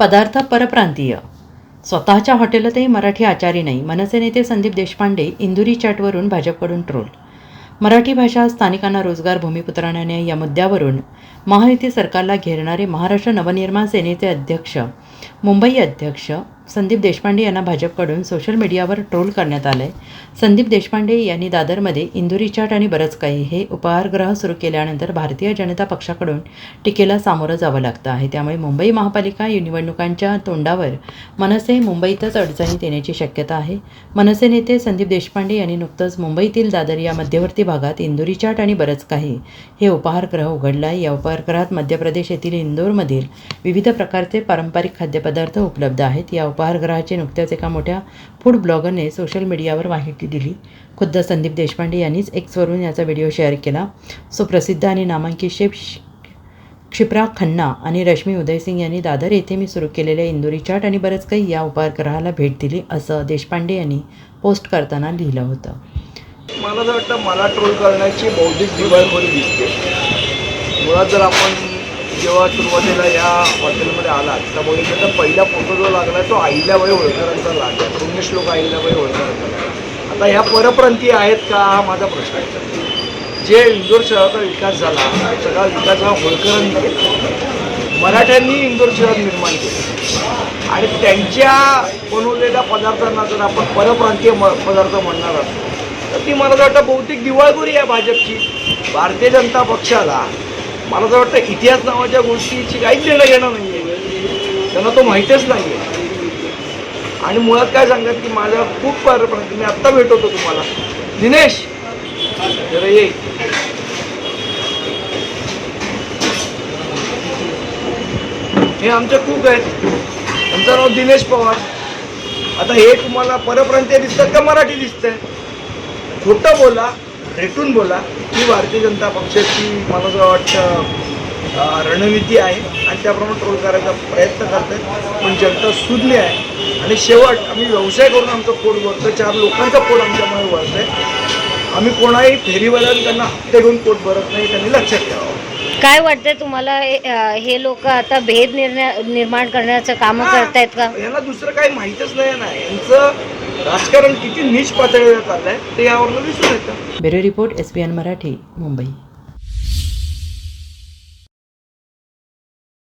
पदार्थ परप्रांतीय. स्वतःच्या हॉटेलातही मराठी आचारी नाही. मनसे नेते संदीप देशपांडे इंदुरी चॅटवरून भाजपकडून ट्रोल. मराठी भाषा स्थानिकांना रोजगार भूमिपुत्रांना या मुद्द्यावरून महायुती सरकारला घेरणारे महाराष्ट्र नवनिर्माण सेनेचे अध्यक्ष मुंबई अध्यक्ष संदीप देशपांडे यांना भाजपकडून सोशल मीडियावर ट्रोल करण्यात आलं आहे संदीप देशपांडे यांनी दादरमध्ये इंदुरी चाट आणि बरंच काही हे उपहारगृह सुरू केल्यानंतर भारतीय जनता पक्षाकडून टीकेला सामोरं जावं लागतं आहे. त्यामुळे मुंबई महापालिका निवडणुकांच्या तोंडावर मनसे मुंबईतच अडचणीत येण्याची शक्यता आहे. मनसे नेते संदीप देशपांडे यांनी नुकतंच मुंबईतील दादर या मध्यवर्ती भागात इंदुरी चाट आणि बरंच काही हे उपहारगृह उघडलं आहे या उपहारगृहात मध्य प्रदेश येथील इंदोरमधील विविध प्रकारचे पारंपरिक खाद्यपदार्थ उपलब्ध आहेत. या उपहारगृहाची नुकत्याच एका मोठ्या फूड ब्लॉगरने सोशल मीडियावर माहिती दिली. खुद्द संदीप देशपांडे यांनीच एक्सवरून याचा व्हिडिओ शेअर केला. सुप्रसिद्ध आणि नामांकित शेफ क्षिप्रा खन्ना आणि रश्मी उदयसिंग यांनी दादर येथे मी सुरू केलेल्या इंदुरी चाट आणि बरंच काही या उपहारगृहाला भेट दिली असं देशपांडे यांनी पोस्ट करताना लिहिलं होतं. मला असं वाटतं मला ट्रोल करण्याची बौद्धिक दिवाळखोरी दिसते. मुळात जर आपण जेव्हा सुरुवातीला या हॉटेलमध्ये आलात तर बघितलं तर पहिला फोटो जो लागला तो अहिल्याबाई होळकरांचा लागला. पुण्यश्लोक लोक अहिल्याबाई होळकरांचा लागला. आता ह्या परप्रांतीय आहेत का? हा माझा प्रश्न आहे. जे इंदोर शहराचा विकास झाला सगळा विकास हा होळकरांनी केला. मराठ्यांनी इंदोर शहर निर्माण केलं. आणि त्यांच्या बनवलेल्या पदार्थांना जर आपण परप्रांतीय म पदार्थ म्हणणार असतो तर ती मला वाटतं बहुतेक दिवाळखोरी आहे भाजपची. भारतीय जनता पक्षाला मला असं वाटतं इतिहास नावाच्या गोष्टीची काहीच देणं घेणं नाही आहे त्यांना तो माहितीच नाही आहे आणि मुळात काय सांगतात की माझ्या खूप परप्रांती मी आत्ता भेटवतो तुम्हाला. दिनेश! जरा ये. हे आमचे कुक आहेत. त्यांचं नाव दिनेश पवार. आता हे तुम्हाला परप्रांतीय दिसतं का मराठी दिसतंय? खोटं बोला भेटून बोला. ही भारतीय जनता पक्षाची मला असं वाटतं रणनीती आहे आणि त्याप्रमाणे ट्रोल करायचा प्रयत्न करते पण जनता सुधली आहे. आणि शेवट आम्ही व्यवसाय करून आमचं पोट भरतो चार लोकांचं पोट आमच्यामुळे भरतंय. आम्ही कोणाही फेरीवाल्यांकडनं हप्ते घेऊन पोट भरत नाही त्यांनी लक्षात ठेवावं. काय वाटतंय तुम्हाला हे- हे लोक आता भेद निर्णय निर्माण करण्याचं काम करतायत का? यांना दुसरं काही माहीतच नाही ना. यांचं राजकारण किती नीच पातळीवर चाललंय ते यावरनं दिसून येतं bureau report S P N Marathi Mumbai.